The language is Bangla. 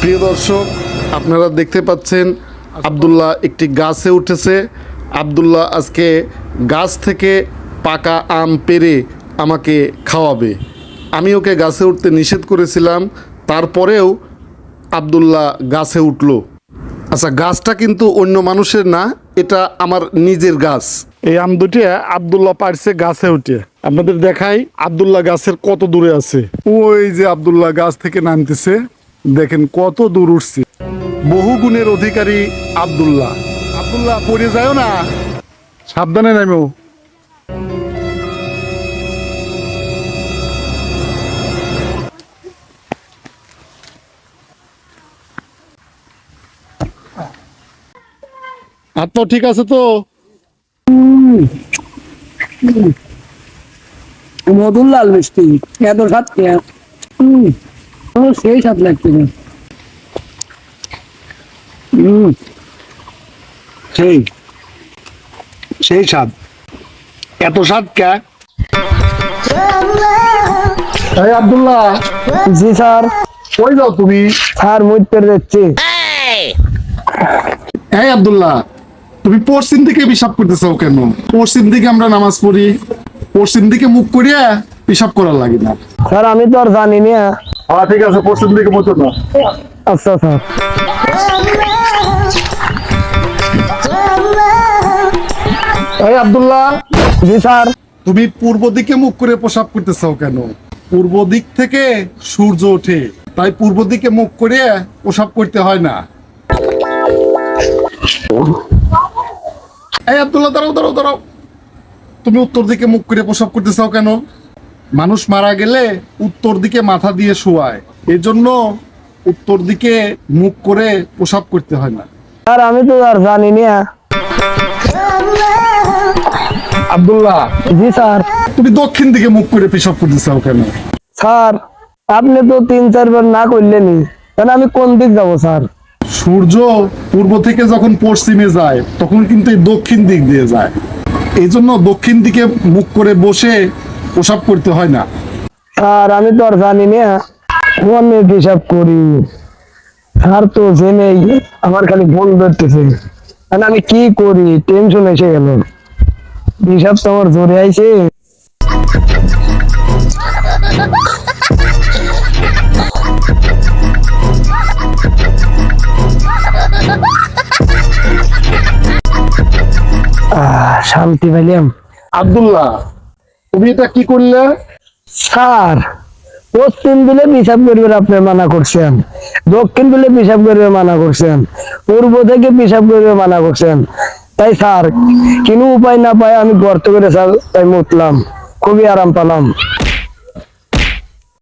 প্রিয় দর্শক আপনারা দেখতে পাচ্ছেন আবদুল্লাহ একটি গাছে উঠেছে। আবদুল্লাহ আজকে গাছ থেকে পাকা আম পেরে আমাকে খাওয়াবে। আমি ওকে গাছে উঠতে নিষেধ করেছিলাম তারপরেও আবদুল্লাহ গাছে উঠল। আচ্ছা গাছটা কিন্তু অন্য মানুষের না এটা আমার নিজের গাছ। এই আম দুটি আবদুল্লাহ পারছে গাছে উঠে। আপনাদের দেখাই আবদুল্লাহ গাছের কত দূরে আছে? ওই যে আবদুল্লাহ গাছ থেকে নামতেছে। দেখেন কত দূর উঠছে। বহু গুণের অধিকারী আবদুল্লাহ। আবদুল্লাহ, পড়ে যায় না। সাবধানে নামো। আর তো ঠিক আছে তো? মধুর লাল মিষ্টি। এত স্বাদ আমার সেই স্বাদ লাগতেছে হুম সেই সেই স্বাদ। এত স্বাদ কে? এই আব্দুল্লাহ জি স্যার। কই যাও তুমি? স্যার যাচ্ছি এই আব্দুল্লাহ তুমি পশ্চিম দিকে পিসাব করতেছো কেন? পশ্চিম দিকে আমরা নামাজ পড়ি পশ্চিম দিকে মুখ করিয়া পিসাব করার লাগে না। স্যার আমি তো আর জানি না। হ্যাঁ ঠিক আছে পশ্চিম দিকে মতো না আচ্ছা স্যার এই আব্দুল্লাহ জি স্যার। তুমি পূর্ব দিকে মুখ করে প্রসাব করতেছো কেন? পূর্ব দিক থেকে সূর্য ওঠে তাই পূর্ব দিকে মুখ করে প্রসাব করতে হয় না। এই আব্দুল্লাহ দাঁড়াও দাঁড়াও দাঁড়াও। তুমি উত্তর দিকে মুখ করে প্রসাব করতে চাও কেন? মানুষ মারা গেলে উত্তর দিকে মাথা দিয়ে শোয়ায়। এই জন্য উত্তর দিকে মুখ করে প্রসাব করতে হয় না। স্যার আমি তো আর জানি না। আব্দুল্লাহ। জি স্যার। তুমি দক্ষিণ দিকে মুখ করে পেশাব করতে চাও কেন? স্যার আপনি তো তিন চারবার না করলেনি তাহলে আমি কোন দিক যাব স্যার? সূর্য পূর্ব থেকে যখন পশ্চিমে যায় তখন কিন্তু এই দক্ষিণ দিক দিয়ে যায়। এই জন্য দক্ষিণ দিকে মুখ করে বসে প্রসাব করতে হয় না। স্যার আমি তো আর জানি না কোনে হিসাব করি। আর তো জেনেই আমার খালি ফোন ধরতেছে। আর আমি কি করি? টেনশন এসে গেল। হিসাব তো আমার জোরে আইছে। আহ, শান্তি পাইলাম। আব্দুল্লাহ তুমি এটা কি করলে? স্যার, পশ্চিম দিলে পিসাব করবে আপনি মানা করছেন, দক্ষিণ দিলে পিসাব করবে মানা করছেন, পূর্ব থেকে পিসাব করবে মানা করছেন। তাই স্যার, কোনো উপায় না পায় আমি গর্ত করে স্যার, তাই মুতলাম খুবই আরাম পেলাম।